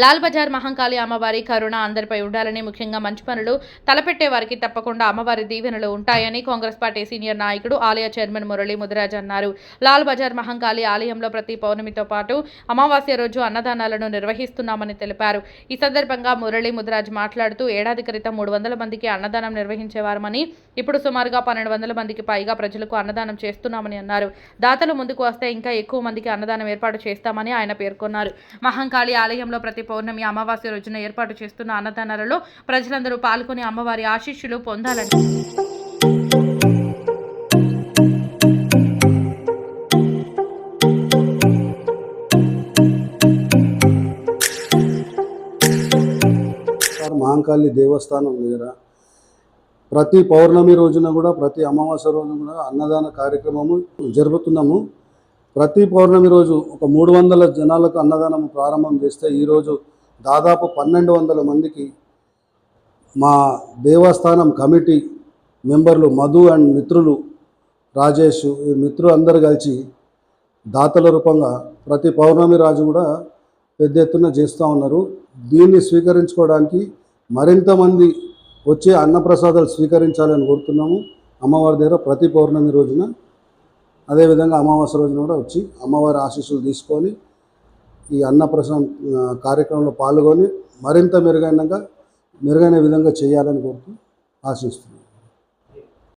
లాల్ బజార్ మహంకాళి అమ్మవారి కరుణ అందరిపై ఉండాలని ముఖ్యంగా మంచి పనులు తలపెట్టే వారికి తప్పకుండా అమ్మవారి దీవెనలు ఉంటాయని కాంగ్రెస్ పార్టీ సీనియర్ నాయకుడు ఆలయ చైర్మన్ మురళీ ముదిరాజ్ అన్నారు. లాల్ బజార్ మహంకాళి ఆలయంలో ప్రతి పౌర్ణమితో పాటు అమావాస్య రోజు అన్నదానాలను నిర్వహిస్తున్నామని తెలిపారు. ఈ సందర్భంగా మురళీ ముదిరాజ్ మాట్లాడుతూ ఏడాది క్రితం మూడు వందల మందికి అన్నదానం నిర్వహించేవారమని ఇప్పుడు సుమారుగా పన్నెండు వందల మందికి పైగా ప్రజలకు అన్నదానం చేస్తున్నామని అన్నారు. దాతలు ముందుకు వస్తే ఇంకా ఎక్కువ మందికి అన్నదానం ఏర్పాటు చేస్తామని ఆయన పేర్కొన్నారు. మహంకాళి ఆలయంలో ప్రతి పౌర్ణమి అమావాస్య రోజున ఏర్పాటు చేస్తున్న అన్నదానాలలో ప్రజలందరూ పాల్గొని అమ్మవారి ఆశీస్సులు పొందాలని సార్ మహంకాళి దేవస్థానం దగ్గర ప్రతి పౌర్ణమి రోజున కూడా ప్రతి అమావాస్య రోజున కూడా అన్నదాన కార్యక్రమము జరుపుతున్నాము. ప్రతి పౌర్ణమి రోజు ఒక మూడు వందల జనాలకు అన్నదానం ప్రారంభం చేస్తే ఈరోజు దాదాపు పన్నెండు వందల మందికి మా దేవస్థానం కమిటీ మెంబర్లు మధు అండ్ మిత్రులు రాజేష్ ఈ మిత్రులు అందరు కలిసి దాతల రూపంగా ప్రతి పౌర్ణమి రాజు కూడా పెద్ద ఎత్తున చేస్తూ ఉన్నారు. దీన్ని స్వీకరించుకోవడానికి మరింత మంది వచ్చి అన్నప్రసాదాలు స్వీకరించాలని కోరుతున్నాము. అమ్మవారి దగ్గర ప్రతి పౌర్ణమి రోజున అదేవిధంగా అమావాస్య రోజున కూడా వచ్చి అమ్మవారి ఆశీస్సులు తీసుకొని ఈ అన్నప్రసాదం కార్యక్రమంలో పాల్గొని మరింత మెరుగైనగా మెరుగైన విధంగా చేయాలని కోరుతూ ఆశిస్తున్నాను.